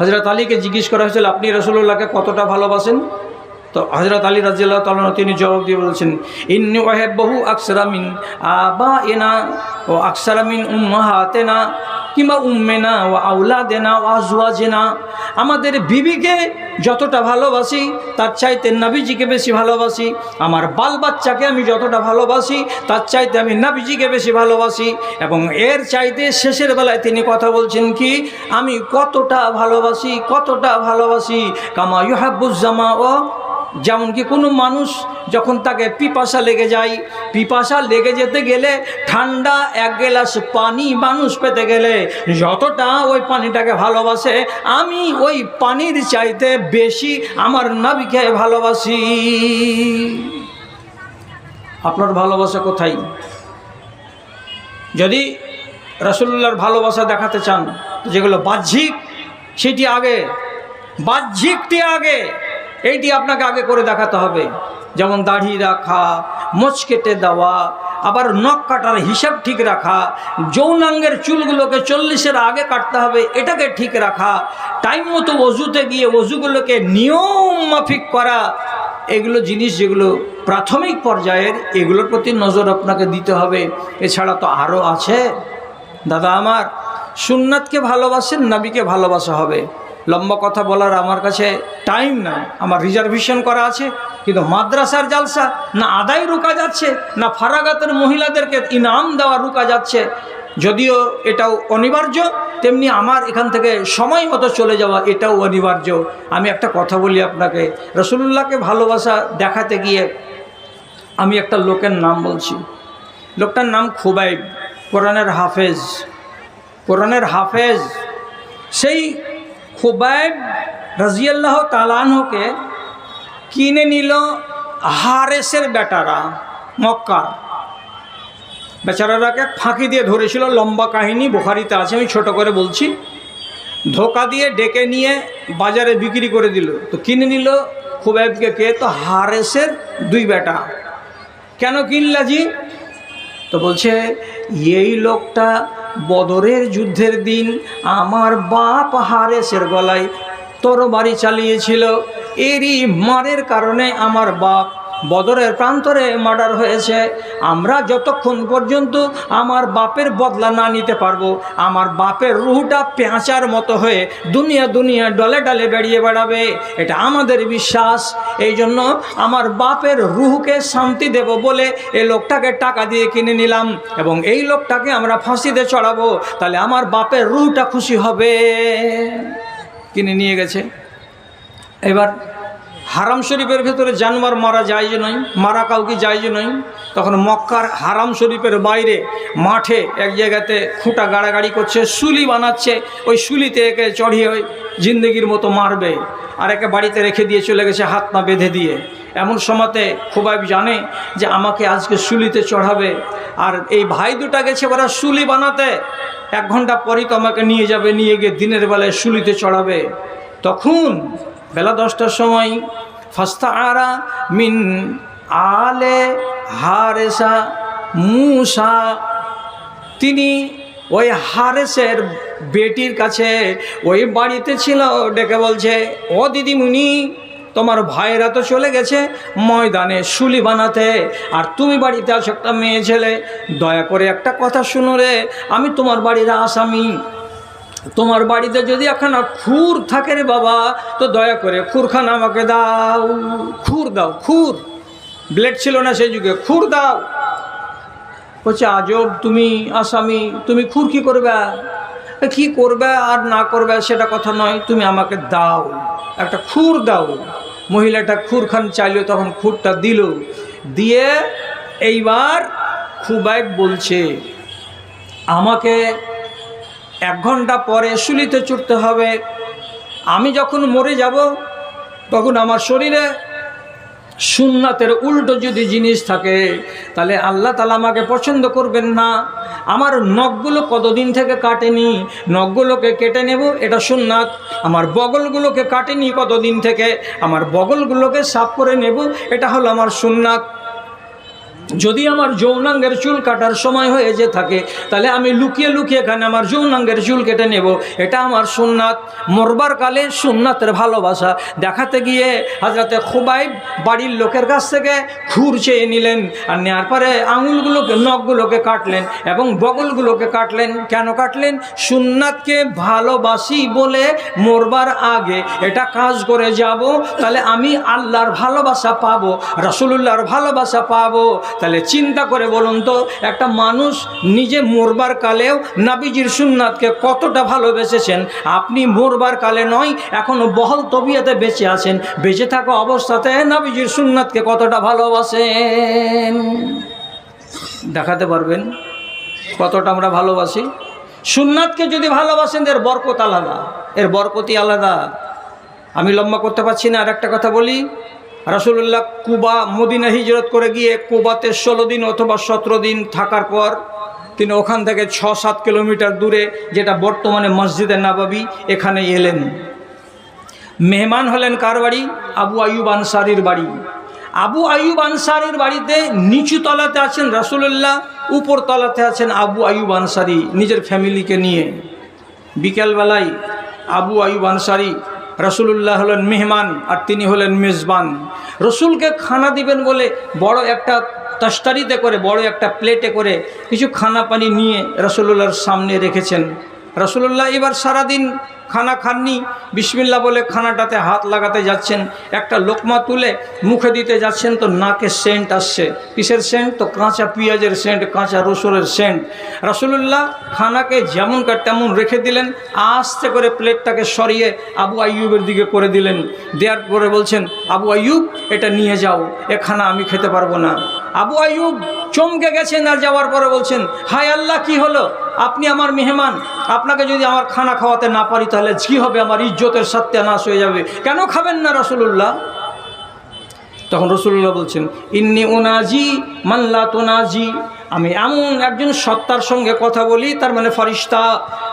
হজরত আলীকে জিজ্ঞেস করা হয়েছিল আপনি রসুল্লাহকে কতটা ভালোবাসেন? তো হজরত আলী রাজিয়াল্লাহ তালন তিনি জবাব দিয়ে বলছেন, ইন্নি ওয়াহেব বহু আকসরামিন আবা এনা ও আকসরামিন উম্মাহাতেনা কিংবা উম্মেনা ও আউলা দেনা ও আজুয়া জেনা আমাদের বিবিকে যতটা ভালোবাসি, তার চাইতে নাবিজিকে বেশি ভালোবাসি। আমার বাল বাচ্চাকে আমি যতটা ভালোবাসি, তার চাইতে আমি নাবিজিকে বেশি ভালোবাসি। এবং এর চাইতে শেষের বেলায় তিনি কথা বলছেন কি, আমি কতটা ভালোবাসি কতটা ভালোবাসি। কামা ইউহাবুজ্জামা ও যেমন কি কোনো মানুষ যখন তাকে পিপাসা লেগে যায়, পিপাসা লেগে যেতে গেলে ঠান্ডা এক গ্লাস পানি মানুষ পেতে গেলে যতটা ওই পানিটাকে ভালোবাসে, আমি ওই পানির চাইতে বেশি আমার নাবিকে ভালোবাসি। আপনার ভালোবাসা কোথায়? যদি রসুল্লাহর ভালোবাসা দেখাতে চান, যেগুলো বাহ্যিক, সেটি আগে, বাহ্যিকটি আগে। এইটি আপনাকে আগে করে দেখাতে হবে। যেমন দাড়ি রাখা মোচ কেটে দেওয়া, আবার নখ কাটার হিসাব ঠিক রাখা, যৌনাঙ্গের চুলগুলোকে চল্লিশের আগে কাটতে হবে, এটাকে ঠিক রাখা, টাইম মতো অজুতে গিয়ে অজুগুলোকে নিয়ম মাফিক করা, এগুলো জিনিস যেগুলো প্রাথমিক পর্যায়ের, এগুলোর প্রতি নজর আপনাকে দিতে হবে। এছাড়া তো আরও আছে। দাদা আমার, সুন্নাতকে ভালোবাসেন, নাবিকে ভালোবাসা হবে। লম্বা কথা বলার আমার কাছে টাইম নাই আমার রিজার্ভেশন করা আছে, কিন্তু মাদ্রাসার জালসা, না আদায় রুকা যাচ্ছে, না ফারাগাতের মহিলাদেরকে ইনাম দেওয়া রুকা যাচ্ছে। যদিও এটাও অনিবার্য, তেমনি আমার এখান থেকে সময় মতো চলে যাওয়া এটাও অনিবার্য। আমি একটা কথা বলি আপনাকে রসুল্লাহকে ভালোবাসা দেখাতে গিয়ে আমি একটা লোকের নাম বলছি। লোকটার নাম খুবাইব, কোরআনের হাফেজ। কোরআনের হাফেজ। সেই খুবাইব রাজিয়াল্লাহ তালানহকে কিনে নিল হারেসের বেটারা, মক্কা। বেচারারাকে ফাঁকি দিয়ে ধরেছিল, লম্বা কাহিনী বোখারিতে আছে, আমি ছোট করে বলছি। ধোকা দিয়ে ডেকে নিয়ে বাজারে বিক্রি করে দিল। তো কিনে নিল খুবাইবকে কে? তো হারেসের দুই বেটা। কেন কিনলা জি? তো বলছে, এই লোকটা বদরের যুদ্ধের দিন আমার বাপ হারেসের গলায় তরবারি চালিয়েছিল। এরই মারের কারণে আমার বাপ বদরের প্রান্তরে মার্ডার হয়েছে। আমরা যতক্ষণ পর্যন্ত আমার বাপের বদলা না নিতে পারব, আমার বাপের রুহটা পেঁচার মতো হয়ে দুনিয়া দুনিয়া ডলে ডলে বেরিয়ে বেড়াবে। এটা আমাদের বিশ্বাস। এই জন্য আমার বাপের রুহকে শান্তি দেব বলে এই লোকটাকে টাকা দিয়ে কিনে নিলাম এবং এই লোকটাকে আমরা ফাঁসিতে চড়াবো। তাহলে আমার বাপের রুহটা খুশি হবে। কিনে নিয়ে গেছে। এবার হারাম শরীফের ভেতরে জানোয়ার মারা যায় যে নয় মারা কাউকে যায় যে নয় তখন মক্কার হারাম শরীফের বাইরে মাঠে এক জায়গাতে খুঁটা গাড়াগাড়ি করছে শুলি বানাচ্ছে। ওই শুলিতে একে চড়িয়ে ওই জিন্দগির মতো মারবে। আর একে বাড়িতে রেখে দিয়ে চলে গেছে, হাত না বেঁধে দিয়ে। এমন সময়তে খুবাইব জানে যে আমাকে আজকে শুলিতে চড়াবে। আর এই ভাই দুটা গেছে ওরা শুলি বানাতে। এক ঘণ্টা পরই তো আমাকে নিয়ে যাবে, নিয়ে গিয়ে দিনের বেলায় শুলিতে চড়াবে। তখন বেলা দশটার সময় ফাস্তা আরা মিন আলে হারেসা মুসা, তিনি ওই হারেসের বেটির কাছে ওই বাড়িতে ছিল, ডেকে বলছে, ও দিদিমণি তোমার ভাইয়েরা তো চলে গেছে ময়দানে শুলি বানাতে। আর তুমি বাড়িতে আছো একটা মেয়ে ছেলে। দয়া করে একটা কথা শুনো রে, আমি তোমার বাড়ির আসামি। তোমার বাড়িতে যদি একখানা খুর থাকে রে বাবা, তো দয়া করে খুরখানা আমাকে দাও। খুর দাও, খুর। ব্লেড ছিল না সেই যুগে, খুর দাও। বলছে, আজব, তুমি আসামি, তুমি খুর কি করবে? কি করবে আর না করবে সেটা কথা নয়, তুমি আমাকে দাও। একটা খুর দাও। মহিলাটা খুরখান চাইলো, তখন খুরটা দিল। দিয়ে এইবার খুবাই বলছে, আমাকে এক ঘণ্টা পরে শুলিতে চড়তে হবে। আমি যখন মরে যাব, তখন আমার শরীরে সুন্নাতের উল্টো যদি জিনিস থাকে, তাহলে আল্লাহ তালা আমাকে পছন্দ করবেন না। আমার নখগুলো কতদিন থেকে কাটেনি? নখগুলোকে কেটে নেব, এটা সুন্নাত। আমার বগলগুলোকে কাটেনি কতদিন থেকে? আমার বগলগুলোকে সাফ করে নেব, এটা হলো আমার সুন্নাত। যদি আমার যৌনাঙ্গের চুল কাটার সময় হয়ে যে থাকে, তাহলে আমি লুকিয়ে লুকিয়ে এখানে আমার যৌনাঙ্গের চুল কেটে নেব। এটা আমার সুন্নাত। মরবার কালে সুন্নাতের ভালোবাসা দেখাতে গিয়ে হাজরাতে খুবাইব বাড়ির লোকের কাছ থেকে খুর চেয়ে নিলেন আর নেওয়ার পরে আঙুলগুলোকে, নখগুলোকে কাটলেন এবং বগলগুলোকে কাটলেন। কেন কাটলেন? সুন্নাতকে ভালোবাসি বলে মরবার আগে এটা কাজ করে যাব, তাহলে আমি আল্লাহর ভালোবাসা পাবো রসুল্লাহর ভালোবাসা পাবো। তাহলে চিন্তা করে বলুন তো, একটা মানুষ নিজে মরবার কালেও নাবিজির সুন্নাতকে কতটা ভালোবেসেছেন? আপনি মরবার কালে নয় এখনও বহল তবিয়াতে বেঁচে আছেন। বেঁচে থাকা অবস্থাতে নাবিজির সুন্নাতকে কতটা ভালোবাসেন? দেখাতে পারবেন কতটা আমরা ভালোবাসি? সুন্নাতকে যদি ভালোবাসেন, এর বরকত আলাদা। এর বরকতই আলাদা। আমি লম্বা করতে পারছি না আর একটা কথা বলি। রাসুল্লাহ কুবা মদিনা হিজরত করে গিয়ে কুবাতে ষোলো দিন অথবা সতেরো দিন থাকার পর তিনি ওখান থেকে ছ সাত কিলোমিটার দূরে, যেটা বর্তমানে মসজিদে নাবাবি, এখানে এলেন। মেহমান হলেন কার বাড়ি? আবু আয়ুব আনসারির বাড়ি। আবু আয়ুব আনসারির বাড়িতে নিচু তলাতে আছেন রাসুলুল্লাহ, উপর তলাতে আছেন আবু আয়ুব আনসারি, নিজের ফ্যামিলিকে নিয়ে। বিকেলবেলায় আবু আয়ুব আনসারি রসুল্লাহ হলেন মেহমান আর তিনি হলেন মেজবান। রসুলকে খানা দিবেন বলে বড় একটা তস্তারিতে করে, বড় একটা প্লেটে করে কিছু খানা পানি নিয়ে রসুল্লাহর সামনে রেখেছেন। রসুল্লাহ এবার সারাদিন খানা খাননি। বিসমিল্লা বলে খানাটাতে হাত লাগাতে যাচ্ছেন। একটা লোকমা তুলে মুখে দিতে যাচ্ছেন, তো নাকে সেন্ট আসছে। কিসের সেন্ট? তো কাঁচা পেঁয়াজের সেন্ট, কাঁচা রসুনের সেন্ট। রসুল্লাহ খানাকে যেমনকার তেমন রেখে দিলেন, আস্তে করে প্লেটটাকে সরিয়ে আবু আইয়ুবের দিকে করে দিলেন। দেওয়ার পরে বলছেন, আবু আইয়ুব, এটা নিয়ে যাও, এ খানা আমি খেতে পারব না। আবু আইয়ুব চমকে গেছেন আর যাওয়ার পরে বলছেন, হায় আল্লাহ, কি হলো? আপনি আমার মেহমান, আপনাকে যদি আমার খানা খাওয়াতে না পারি তাহলে কি হবে? আমার ইজ্জতের সত্যানাশ হয়ে যাবে। কেন খাবেন না রসুল্লাহ তখন রসুল্লাহ বলছেন, ইন্নি ওনাজি মাল্লা তোনাজি। আমি এমন একজন সত্তার সঙ্গে কথা বলি, তার মানে ফরিস্তা।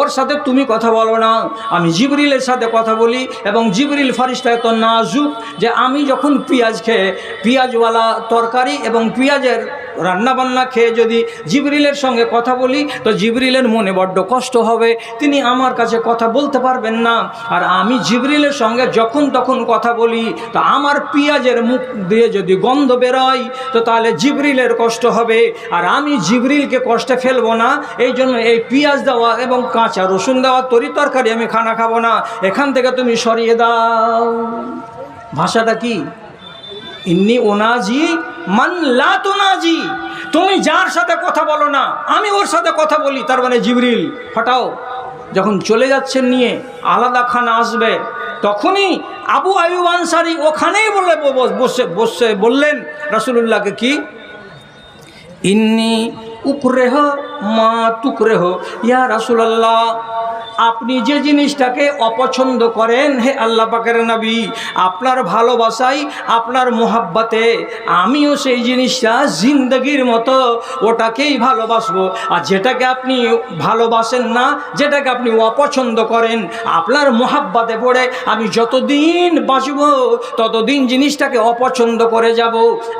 ওর সাথে তুমি কথা বলো না। আমি জিবরিলের সাথে কথা বলি এবং জিবরিল ফরিস্তা এত নাজুক যে আমি যখন পেঁয়াজ খেয়ে, পেঁয়াজওয়ালা তরকারি এবং পেঁয়াজের রান্নাবান্না খেয়ে যদি জিবরিলের সঙ্গে কথা বলি, তো জিবরিলের মনে বড্ড কষ্ট হবে। তিনি আমার কাছে কথা বলতে পারবেন না। আর আমি জিবরিলের সঙ্গে যখন তখন কথা বলি, তো আমার পেঁয়াজের মুখ দিয়ে যদি গন্ধ বেরোয়, তো তাহলে জিবরিলের কষ্ট হবে। আর আমি জিবরিলকে কষ্টে ফেলব না। এই জন্য এই পেঁয়াজ দেওয়া এবং কাঁচা রসুন দেওয়া তরি তরকারি আমি খানা খাব না। এখান থেকে তুমি সরিয়ে দাও। ভাষাটা কি? ইন্নি ওনাজি মান লাতুনাজি তুমি যার সাথে কথা বলো না, আমি ওর সাথে কথা বলি। তার মানে জিবরিল, হটাও। যখন চলে যাচ্ছেন নিয়ে আলাদা খানা আসবে, তখনই আবু আয়ুব আনসারি ওখানেই বলে বসে বসে বললেন, রাসুলুল্লাহকে কি? ইন্নি উকরেহ মা তুকরেহ, ইয়া রাসুলাল্লাহ আপনি যে জিনিসটাকে অপছন্দ করেন, হে আল্লাহ পাকের নবী, আপনার ভালোবাসাই আপনার মোহাব্বাতে। আমিও সেই জিনিসটা জিন্দগির মতো ওটাকেই ভালোবাসবো। আর যেটাকে আপনি ভালোবাসেন না, যেটাকে আপনি অপছন্দ করেন, আপনার মোহাব্বাতে পড়ে আমি যতদিন বাঁচব, ততদিন জিনিসটাকে অপছন্দ করে যাব।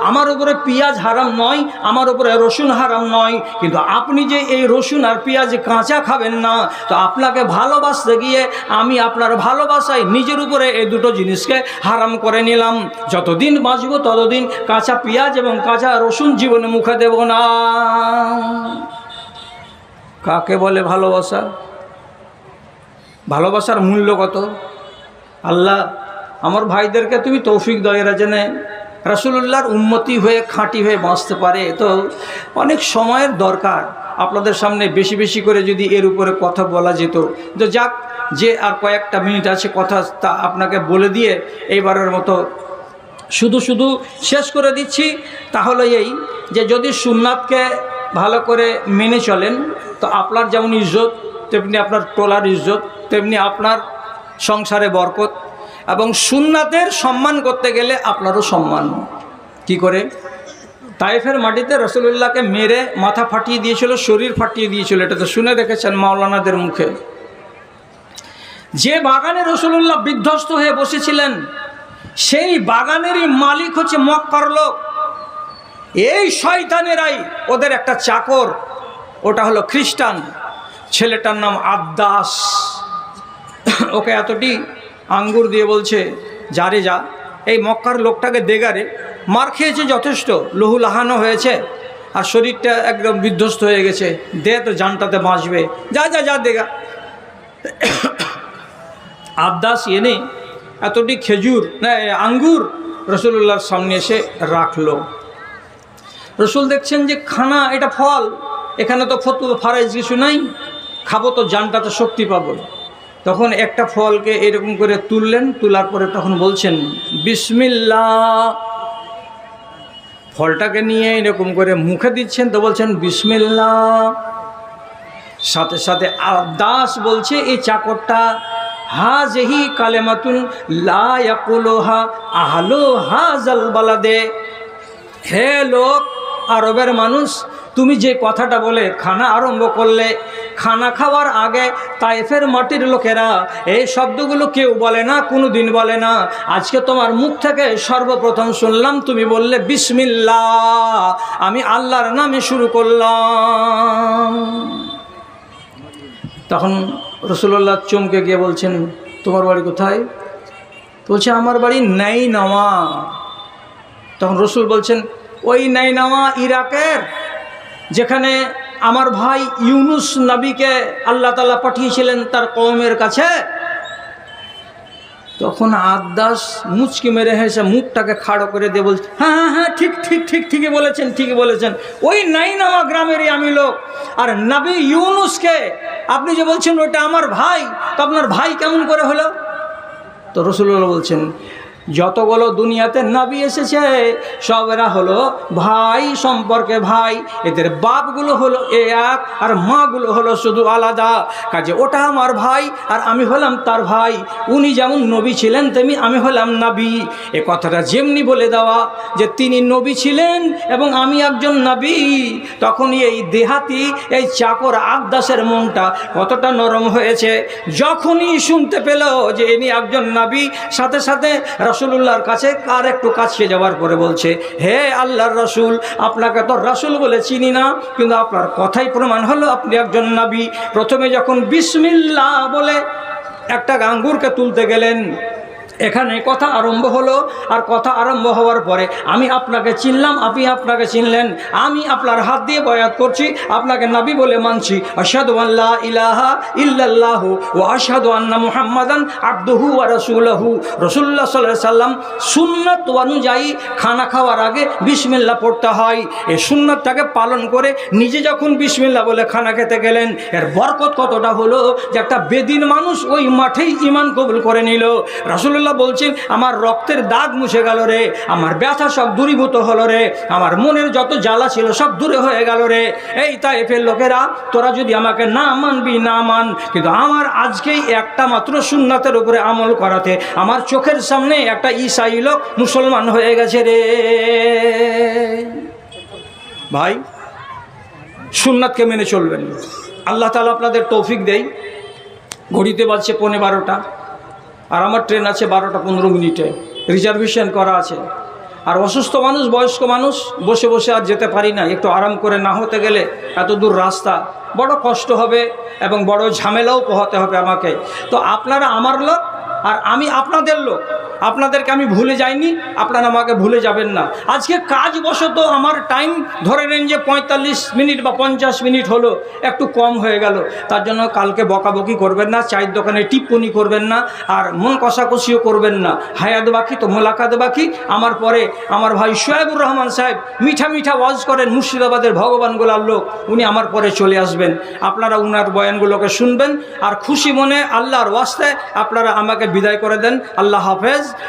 আমার উপরে পেঁয়াজ হারাম নয়, আমার উপরে রসুন হারাম নয়, কিন্তু আপনি যে এই রসুন আর পেঁয়াজ কাঁচা খাবেন না, তো আপনাকে ভালোবাসতে গিয়ে আমি আপনার ভালোবাসায় নিজের উপরে এই দুটো জিনিসকে হারাম করে নিলাম। যতদিন বাঁচব ততদিন কাঁচা পেঁয়াজ এবং কাঁচা রসুন জীবনে মুখে দেব না। কাকে বলে ভালোবাসা? ভালোবাসার মূল্য কত? আল্লাহ, আমার ভাইদেরকে তুমি তৌফিক দয়েরা জেনে। রাসুলুল্লাহর উন্মতি হয়ে, খাঁটি হয়ে বাঁচতে পারে। তো অনেক সময়ের দরকার। আপনাদের সামনে বেশি বেশি করে যদি এর উপরে কথা বলা যেত। তো যাক, যে আর কয়েকটা মিনিট আছে কথা তা আপনাকে বলে দিয়ে এইবারের মতো শুধু শুধু শেষ করে দিচ্ছি। তাহলে এই যে যদি সুন্নাতকে ভালো করে মেনে চলেন, তো আপনার যেমন ইজ্জত, তেমনি আপনার টোলার ইজ্জত, তেমনি আপনার সংসারে বরকত এবং সুন্নাতের সম্মান করতে গেলে আপনারও সম্মান। কি করে? তাইফের মাটিতে রসুল্লাহকে মেরে মাথা ফাটিয়ে দিয়েছিল, শরীর ফাটিয়ে দিয়েছিল, এটা তো শুনে রেখেছেন মাওলানাদের মুখে। যে বাগানে রসুল্লাহ বিধ্বস্ত হয়ে বসেছিলেন, সেই বাগানেরই মালিক হচ্ছে মক্কার লোক। এই শয়তানেরাই ওদের একটা চাকর, ওটা হলো খ্রিস্টান। ছেলেটার নাম আদাস ওকে এতটি আঙ্গুর দিয়ে বলছে যারে যা, এই মক্কার লোকটাকে দেগারে মার খেয়েছে যথেষ্ট, লহু লাহানো হয়েছে, আর শরীরটা একদম বিধ্বস্ত হয়ে গেছে। দে তো জানটাতে বাঁচবে। যা যা যা দেগা আবদাস এনে এতটি খেজুর, না আঙ্গুর রসুল্লাহর সামনে এসে রাখল। রসুল দেখছেন যে খানা, এটা ফল। এখানে তো ফতু ফারাইজ কিছু নাই। খাব তো জানটাতে শক্তি পাবো। তখন একটা ফলকে এরকম করে তুললেন, তোলার পরে তখন বলছেন বিসমিল্লা ফলটাকে নিয়ে এরকম করে মুখে দিচ্ছেন তো বলছেন বিসমিল্লা সাথে সাথে দাস বলছে এই চাকরটা হা জেহি কালেমাতুন লা ইয়াকুলুহা আহলু হাজাল বালাদে। হে লোক, আরবের মানুষ তুমি যে কথাটা বলে, খানা আরম্ভ করলে, খানা খাওয়ার আগে তাইফের মাটির লোকেরা এই শব্দগুলো কেউ বলে না কোনো দিন বলে না। আজকে তোমার মুখ থেকে সর্বপ্রথম শুনলাম, তুমি বললে বিসমিল্লা আমি আল্লাহর নামে শুরু করলাম। তখন রসুল্লাহ চমকে গিয়ে বলছেন, তোমার বাড়ি কোথায়? বলছে, আমার বাড়ি নাই নাওয়া তখন রসুল বলছেন, ওই নাই নাওয়া ইরাকের যেখানে আমার ভাই ইউনুস নবীকে আল্লাহ তালা পাঠিয়েছিলেন তার কওমের কাছে, তখন আদাস মুচকি মেরে হেসে মুখটাকে খাড়ো করে দিয়ে বলছে হ্যাঁ হ্যাঁ হ্যাঁ ঠিক ঠিক ঠিক, ঠিকই বলেছেন ঠিকই বলেছেন। ওই নাইনামা গ্রামেরই আমি লোক। আর নবী ইউনুসকে আপনি যে বলছেন ওটা আমার ভাই, তো আপনার ভাই কেমন করে হলো? তো রসুল্লাহ বলছেন যতগুলো দুনিয়াতে নাবি এসেছে সব এরা হলো ভাই, সম্পর্কে ভাই। এদের বাপগুলো হলো এ এক, আর মাগুলো হলো শুধু আলাদা। কাজে ওটা আমার ভাই, আর আমি হলাম তার ভাই। উনি যেমন নবী ছিলেন, তেমনি আমি হলাম নাবি। এ কথাটা যেমনি বলে দেওয়া যে তিনি নবী ছিলেন এবং আমি একজন নাবি। তখনই এই দেহাতি, এই চাকর আবদাসের মনটা কতটা নরম হয়েছে। যখনই শুনতে পেল যে ইনি একজন নাবি, সাথে সাথে রসুল্লাহর কাছে, কার একটু কাছে যাওয়ার পরে বলছে, হে আল্লাহর রাসুল, আপনাকে তো রাসুল বলে চিনি না, কিন্তু আপনার কথাই প্রমাণ হলো, আপনি একজন নাবি। প্রথমে যখন বিসমিল্লা বলে একটা গাঙ্গুরকে তুলতে গেলেন এখানে কথা আরম্ভ হলো, আর কথা আরম্ভ হওয়ার পরে আমি আপনাকে চিনলাম, আপনি আপনাকে চিনলেন। আমি আপনার হাত দিয়ে বয়াত করছি, আপনাকে নাবি বলে মানছি। আসাদু আল্লাহ ইলাহা ইল্লাল্লাহ ও আসাদু আন্না মুহাম্মাদান আব্দুহু আর রসুলহু। রসুল্লাহ সাল্লাহ সাল্লাম সুন্নত অনুযায়ী খানা খাওয়ার আগে বিসমিল্লা পড়তে হয়। এই সুন্নতটাকে পালন করে নিজে যখন বিসমিল্লা বলে খানা খেতে গেলেন, এর বরকত কতটা হলো যে একটা বেদিন মানুষ ওই মাঠেই ইমান কবুল করে নিল। রসুল্লাহ বলছেন, আমার রক্তের দাগ মুছে গেল রে, আমার ব্যথা সব দূরীভূত হলো রে, আমার মনের যত জ্বালা ছিল সব দূরে হয়ে গেল রে। এই তাই ফের লোকেরা, তোরা যদি আমাকে না মানবি, না মান, কিন্তু আমার আজকেই একটা মাত্র সুন্নাতের উপরে আমল করাতে, আমার চোখের সামনে একটা ইসাই লোক মুসলমান হয়ে গেছে রে। ভাই, সুন্নাতকে মেনে চলবেন। আল্লাহ তালা আপনাদের তৌফিক দেয় ঘড়িতে বাজছে পৌনে বারোটা। আর আমার ট্রেন আছে বারোটা পনেরো মিনিটে। রিজার্ভেশন করা আছে। আর অসুস্থ মানুষ, বয়স্ক মানুষ, বসে বসে আর যেতে পারি না। একটু আরাম করে না হতে গেলে এত দূর রাস্তা। বড় কষ্ট হবে এবং বড় ঝামেলাও পোহাতে হবে আমাকে। তো আপনারা আমার লোক আর আমি আপনাদের লোক। আপনাদেরকে আমি ভুলে যাইনি, আপনারা আমাকে ভুলে যাবেন না। আজকে কাজ বশত আমার টাইম ধরে নেন যে পঁয়তাল্লিশ মিনিট বা পঞ্চাশ মিনিট হলো, একটু কম হয়ে গেল। তার জন্য কালকে বকাবকি করবেন না, চায়ের দোকানে টিপ্পনি করবেন না, আর মন কষাকষিও করবেন না। হায়াত বাকি তো মোলাকাত বাকি। আমার পরে আমার ভাই সোয়েবুর রহমান সাহেব মিঠা মিঠা ওয়াজ করেন, মুর্শিদাবাদের ভগবান গোলার লোক, উনি আমার পরে চলে আসবেন। আপনারা উনার বয়ানগুলোকে শুনবেন, আর খুশি মনে আল্লাহর ওয়াস্তে আপনারা আমাকে বিদায় করে দেন। আল্লাহ হাফেজ। vezes.